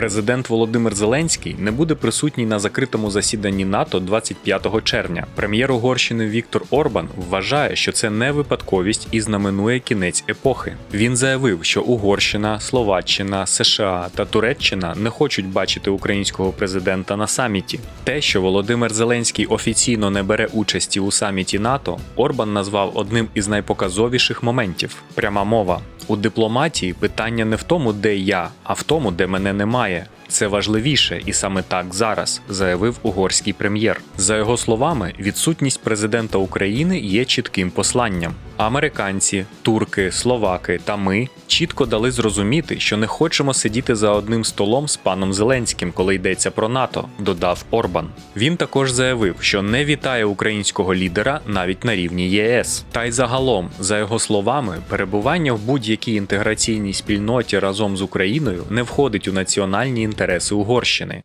Президент Володимир Зеленський не буде присутній на закритому засіданні НАТО 25 червня. Прем'єр Угорщини Віктор Орбан вважає, що це не випадковість і знаменує кінець епохи. Він заявив, що Угорщина, Словаччина, США та Туреччина не хочуть бачити українського президента на саміті. Те, що Володимир Зеленський офіційно не бере участі у саміті НАТО, Орбан назвав одним із найпоказовіших моментів. Пряма мова. У дипломатії питання не в тому, де я, а в тому, де мене немає. Це важливіше, і саме так зараз, заявив угорський прем'єр. За його словами, відсутність президента України є чітким посланням. Американці, турки, словаки та ми чітко дали зрозуміти, що не хочемо сидіти за одним столом з паном Зеленським, коли йдеться про НАТО, додав Орбан. Він також заявив, що не вітає українського лідера навіть на рівні ЄС. Та й загалом, за його словами, перебування в будь-якій інтеграційній спільноті разом з Україною не входить у національні інтереси Угорщини.